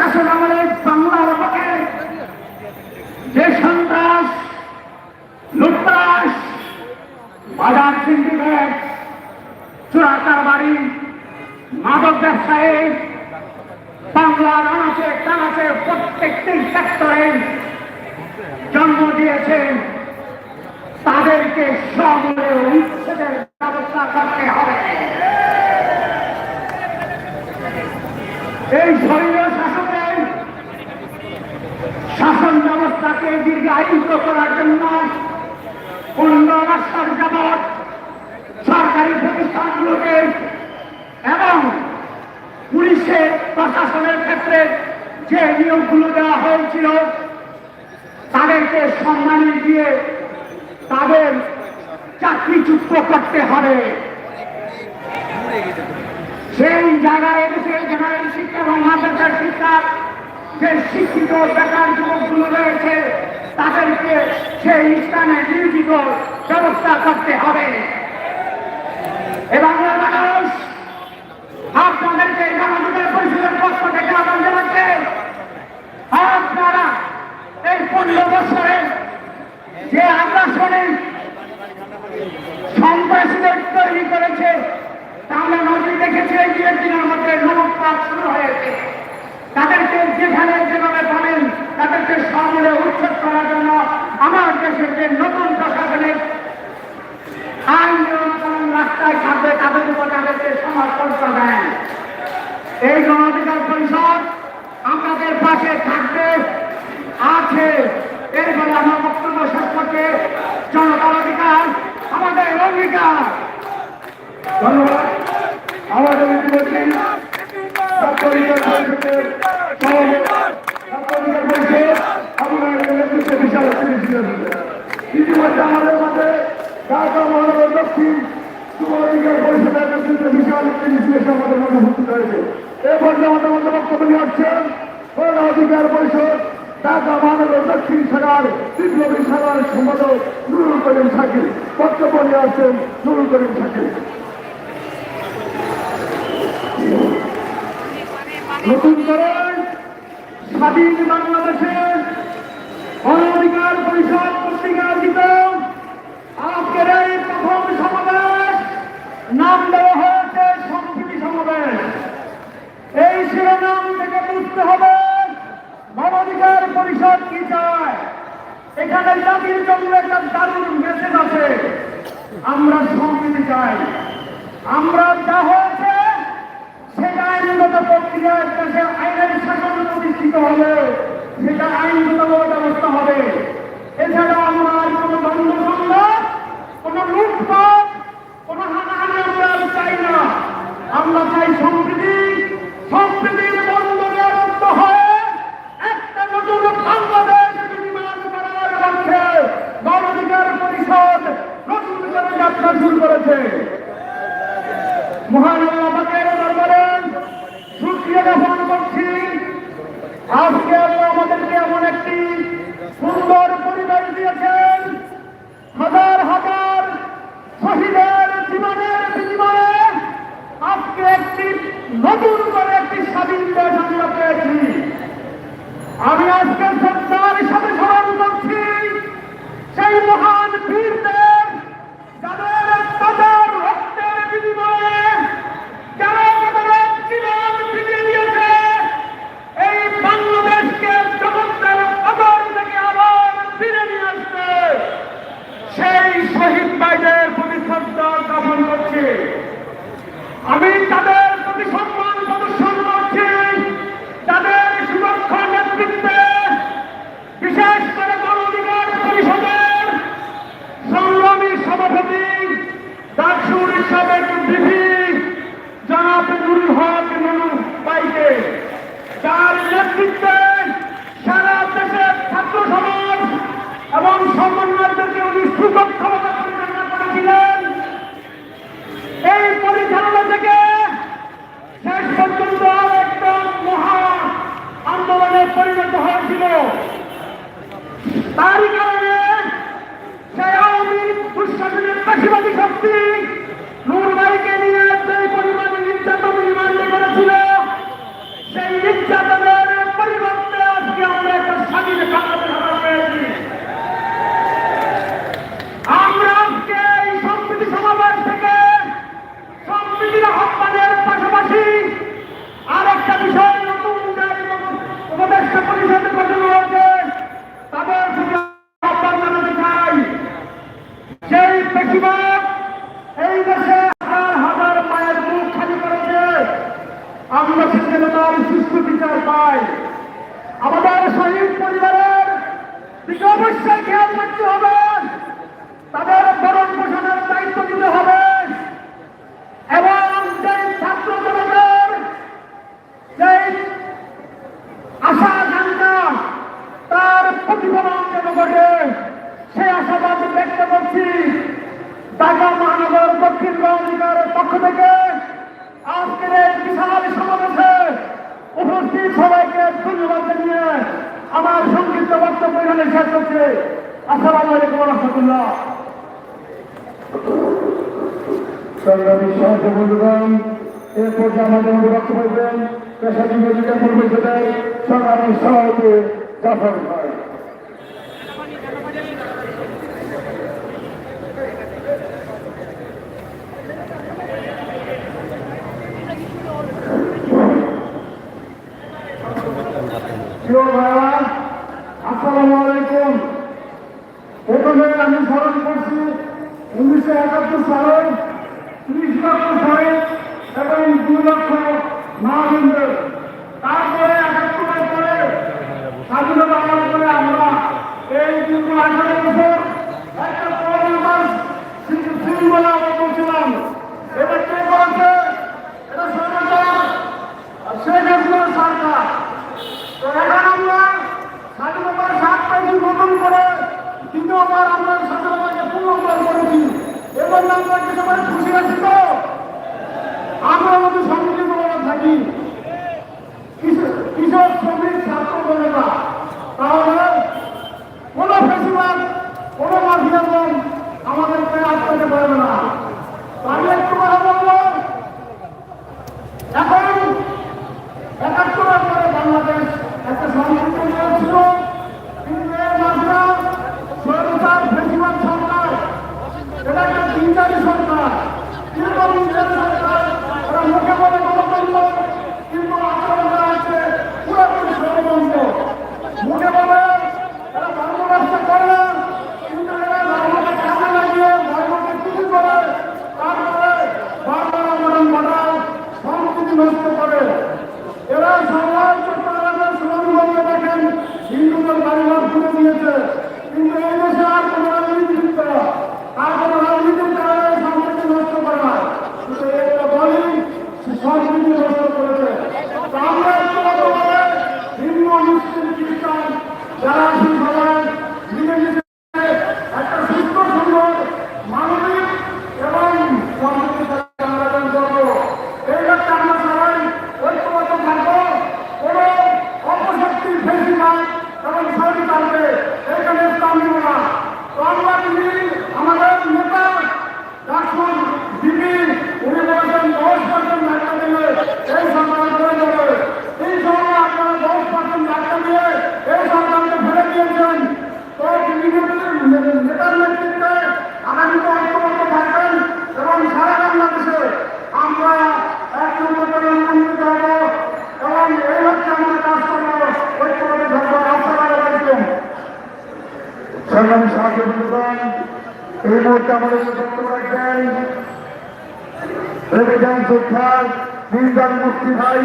শাসন আমলে তাদেরকে সম্মানী দিয়ে তাদের চাকরিচ্যুত করতে হবে। সেই জায়গায় এদেশে জেনারেল শিক্ষা এবং মাদ্রাসার শিক্ষা যে শিক্ষিত বেকার যুবকগুলো রয়েছে, তাদেরকে সেই স্থানে নিয়োজিত ব্যবস্থা করতে হবে। এ বাংলার মানুষ, আপনাদেরকে গণতন্ত্রের পরিষদের পক্ষ থেকে আহ্বান জানাচ্ছে আপনারা এই পনেরো বছরে যে আগ্রাসনে সন্ত্রাসীদের তৈরি করেছে তা আমরা নজর দেখেছি এই দু একদিনের মধ্যে নমক কাজ শুরু হয়েছে তাদেরকে যেখানে যেভাবে পাবেন তাদেরকে সমূলে উচ্ছেদ করার জন্য আমার দেশের যে নতুন প্রশাসনের আইন নিয়ম কানুন রাস্তায় তাদেরকে সমর্পণ করবেন এই গণঅধিকার পরিষদ আমাদের পাশে থাকবে, আছে। এরপরে আমার বক্তব্য শেষ করতে জনতার অধিকার, আমাদের অঙ্গীকার। ধন্যবাদ। আমাদের ইতিমধ্যে। ইতিমধ্যে আমাদের মাঝে দক্ষিণ যুবলীগের পরিষদের নেতৃত্বে বিশাল একটি এসে আমাদের মধ্যে উপস্থিত হয়েছে এ পর্যায়ে আমাদের মধ্যে বক্তব্য নিয়ে আসছেন গণ অধিকার পরিষদ ঢাকা মহানগর দক্ষিণ শাখার স্বাধীন বাংলাদেশের গণঅধিকার পরিষদ কর্তৃক আয়োজিত আজকের এই প্রথম সমাবেশ নাম দেওয়া হয়েছে সংস্কৃতি সমাবেশ। এই শিরোনাম থেকে বুঝতে হবে গণঅধিকার পরিষদ কি চায়? এখানে জাতির জন্য একটা দারুণ মেসেজ আছে। আমরা সংস্কৃতি চাই। আমরা যা হয়েছে, সেটা আইনগত প্রক্রিয়ার কাছে আইনের শাসন প্রতিষ্ঠিত হবে। সেটা আইনগত নয় আমাদের শহীদ পরিবারের দিকে অবশ্যই খেয়াল রাখতে হবে। তাদের ভরণ পোষণের দায়িত্ব দিতে হবে। এবং সেই ছাত্র জনতার সেই আশা আকাঙ্ক্ষা, তার প্রতিফলন যেন ঘটে সে আশাবাদ ব্যক্ত করছি ঢাকা মহানগর দক্ষিণ অধিকারের পক্ষ থেকে। এখানে শেষ হচ্ছে আসসালাম আলাইকুম রহমতুল্লাহ। সংগ্রামী সাহায্য বন্ধুগণ এরপর আমাদের অনুবাদ করবেন পেশাজীবী অধিকার পরিবেশ আমাদের সঙ্গে আমরা কোনো বেশিরভাগ কোনো মাফিয়াজন আমি একটু এখন একাত্তরের একটা সংযুক্ত ছিল কিন্তু এর মাত্রা সরকার বেশিরভাগ সরকার এটা একটা সরকার মুহূর্তে আমাদের বক্তব্য রাখবেন। রেবিজান যোদ্ধার মির্জান মুক্তি ভাই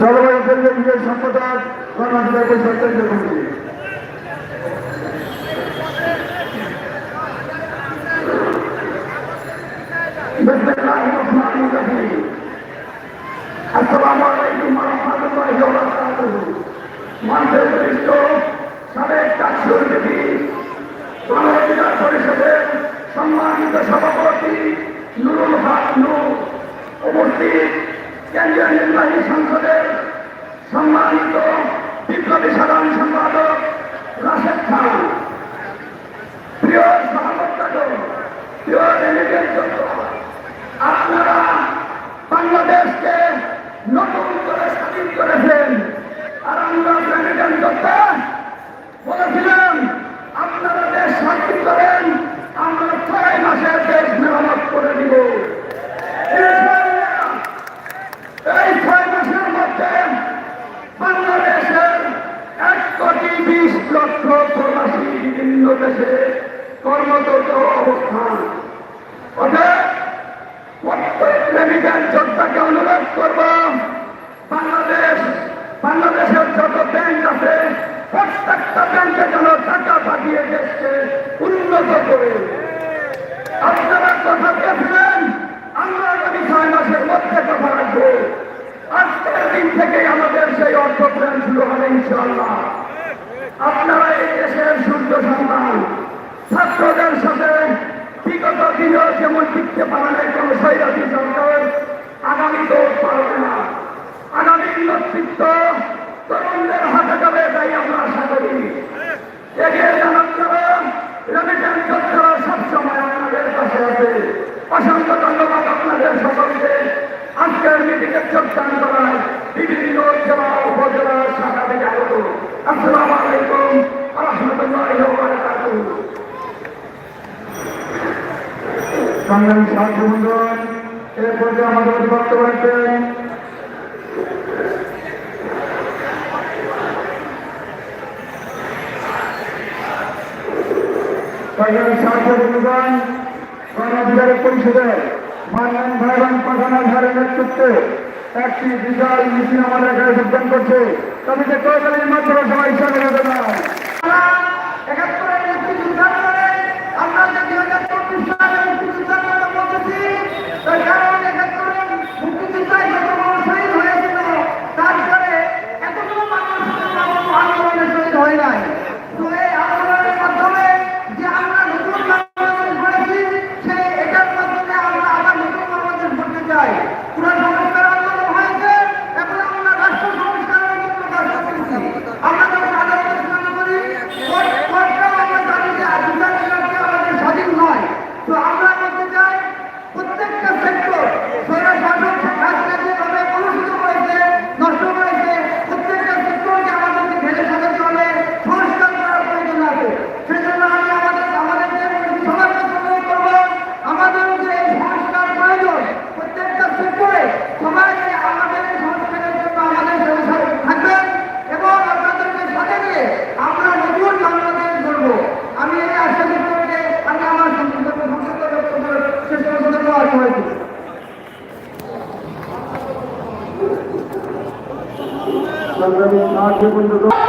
জলবায়ু পরিবেশ সম্পাদক কর্ণাটক সরকার নির্বাহী সংসদের সম্মানিত বিপ্লবী সাধারণ সম্পাদক রাশেদ খান। প্রিয় সহকর্তাগণ আপনারা বাংলাদেশকে নতুন করে স্বাধীন করেছেন। আর আমরা প্রেসিডেন্ট বলেছিলাম, আপনারা দেশ শান্তি করেন। আপনারা কথা দিয়েছিলেন আমরা আগামী ছয় মাসের মধ্যে কথা রাখব। আজকের দিন থেকে আমাদের সেই অর্থপ্রাণ শুরু হবে ইনশাল্লাহ আপনারা এই দেশের সূর্য সন্তান, ছাত্রদের সাথে বিগত দিনেও যেমন টিকতে পারে না কোনো সৈরাতি সরকার, আগামী দৌড় পারবে না। আগামী নেতৃত্ব যোগদান করায় বিভিন্ন জেলা উপজেলা শাখা থেকে আগত আসসালামু আলাইকুম। নেতৃত্বে একটি বিশাল মিছিল আমাদের এখানে যোগদান করছে। তবে যে কয়েকদিন মাত্র সবাই ইচ্ছা করে দেবে একাত্তরে mundo.